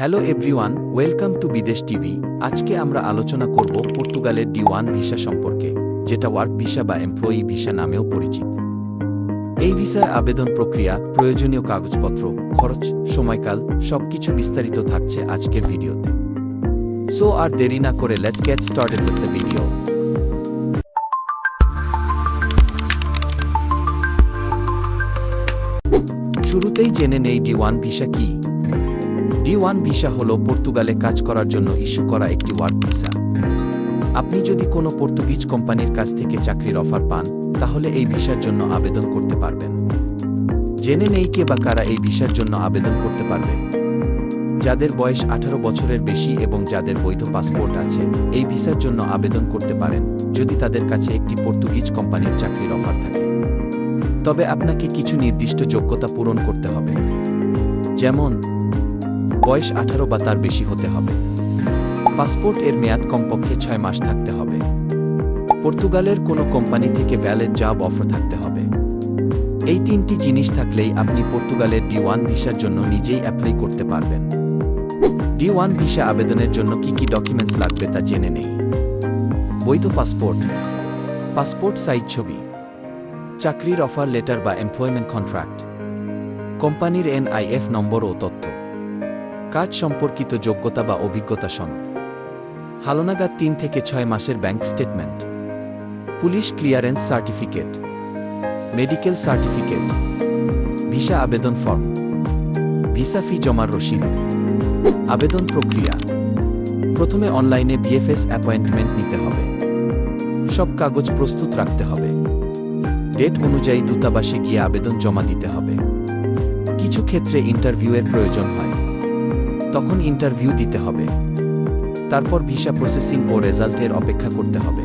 Hello everyone, welcome to Bidesh TV. আজকে আমরা আলোচনা করব পর্তুগালের ডি ওয়ান ভিসা সম্পর্কে, যেটা ওয়ার্ক ভিসা বা এমপ্লয়ি ভিসা নামেও পরিচিত। এই ভিসায় আবেদন প্রক্রিয়া, প্রয়োজনীয় কাগজপত্র, খরচ, সময়কাল, সবকিছু বিস্তারিত থাকছে আজকের ভিডিওতে। সো আর দেরি না করে let's get started with the video শুরুতেই জেনে নেই ডি ওয়ান ভিসা কি। ডি ওয়ান ভিসা হল পর্তুগালে কাজ করার জন্য ইস্যু করা একটি ওয়ার্ক ভিসা। আপনি যদি কোনো পর্তুগিজ কোম্পানির কাছ থেকে চাকরির অফার পান, তাহলে এই ভিসার জন্য আবেদন করতে পারবেন। জেনে নেই কে বা কারা এই ভিসার জন্য আবেদন করতে পারবে। যাদের বয়স আঠারো বছরের বেশি এবং যাদের বৈধ পাসপোর্ট আছে, এই ভিসার জন্য আবেদন করতে পারেন যদি তাদের কাছে একটি পর্তুগিজ কোম্পানির চাকরির অফার থাকে। তবে আপনাকে কিছু নির্দিষ্ট যোগ্যতা পূরণ করতে হবে। যেমন বয়স আঠারো বা তার বেশি হতে হবে। পাসপোর্ট এর মেয়াদ কমপক্ষে ছয় মাস থাকতে হবে। পর্তুগালের কোনো কোম্পানি থেকে ভ্যালিড জব অফার থাকতে হবে। এই তিনটি জিনিস থাকলেই আপনি পর্তুগালের ডি ওয়ান ভিসার জন্য নিজেই অ্যাপ্লাই করতে পারবেন। ডি ওয়ান ভিসা আবেদনের জন্য কি কি ডকুমেন্টস লাগবে তা জেনে নেই। বৈধ পাসপোর্ট পাসপোর্ট সাইজ ছবি, চাকরির অফার লেটার বা এমপ্লয়মেন্ট কন্ট্রাক্ট কোম্পানির এনআইএফ নম্বর ও কাজ সম্পর্কিত যোগ্যতা বা অভিজ্ঞতা সনদ। হালনাগাদ তিন থেকে ছয় মাসের bank statement. Police clearance certificate. Medical certificate. Visa আবেদন ফর্ম। ভিসা ফি জমার রসিদ। আবেদন প্রক্রিয়া। প্রথমে অনলাইনে বিএফএস অ্যাপয়েন্টমেন্ট নিতে হবে। সব কাগজ প্রস্তুত রাখতে হবে। ডেট অনুযায়ী দূতাবাসে গিয়ে আবেদন জমা দিতে হবে। কিছু ক্ষেত্রে ইন্টারভিউয়ের প্রয়োজন হয়। তখন ইন্টারভিউ দিতে হবে। তারপর ভিসা প্রসেসিং ও রেজাল্টের অপেক্ষা করতে হবে।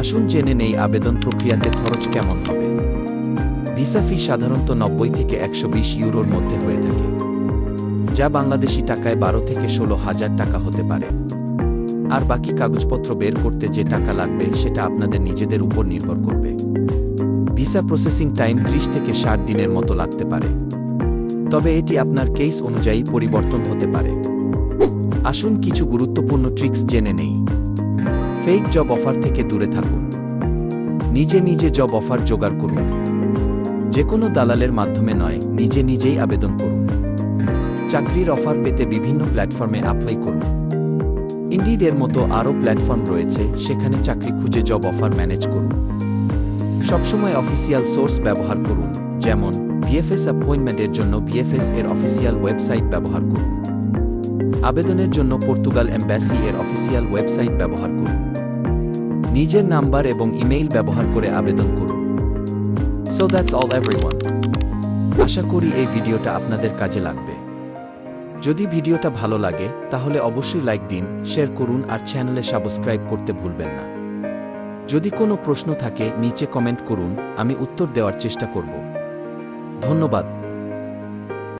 আসুন জেনে নেই আবেদন প্রক্রিয়াতে খরচ কেমন হবে। ভিসা ফি সাধারণত নব্বই থেকে একশো বিশ ইউরোর মধ্যে হয়ে থাকে, যা বাংলাদেশি টাকায় বারো থেকে ষোলো হাজার টাকা হতে পারে। আর বাকি কাগজপত্র বের করতে যে টাকা লাগবে, সেটা আপনাদের নিজেদের উপর নির্ভর করবে। ভিসা প্রসেসিং টাইম ত্রিশ থেকে ষাট দিনের মতো লাগতে পারে। তবে এটি আপনার কেস অনুযায়ী পরিবর্তন হতে পারে। আসুন কিছু গুরুত্বপূর্ণ ট্রিক্স জেনে নেই। ফেক জব অফার থেকে দূরে থাকুন। নিজে নিজে জব অফার জোগাড় করুন। যে কোনো দালালের মাধ্যমে নয়, নিজে নিজেই আবেদন করুন। চাকরির অফার পেতে বিভিন্ন প্ল্যাটফর্মে অ্যাপ্লাই করুন। ইন্ডিড এর মতো আরও প্ল্যাটফর্ম রয়েছে, সেখানে চাকরি খুঁজে জব অফার ম্যানেজ করুন। সবসময় অফিসিয়াল সোর্স ব্যবহার করুন। যেমন বিএফএস অ্যাপয়েন্টমেন্টের জন্য বিএফএস এর অফিসিয়াল ওয়েবসাইট ব্যবহার করুন। আবেদনের জন্য পর্তুগাল এম্বাসি এর অফিসিয়াল ওয়েবসাইট ব্যবহার করুন। নিজের নাম্বার এবং ইমেইল ব্যবহার করে আবেদন করুন। সো দ্যাটস অল এভরিওয়ান আশা করি এই ভিডিওটা আপনাদের কাজে লাগবে। যদি ভিডিওটা ভালো লাগে, তাহলে অবশ্যই লাইক দিন শেয়ার করুন আর চ্যানেলে সাবস্ক্রাইব করতে ভুলবেন না। যদি কোনো প্রশ্ন থাকে, নিচে কমেন্ট করুন, আমি উত্তর দেওয়ার চেষ্টা করব। ধন্যবাদ।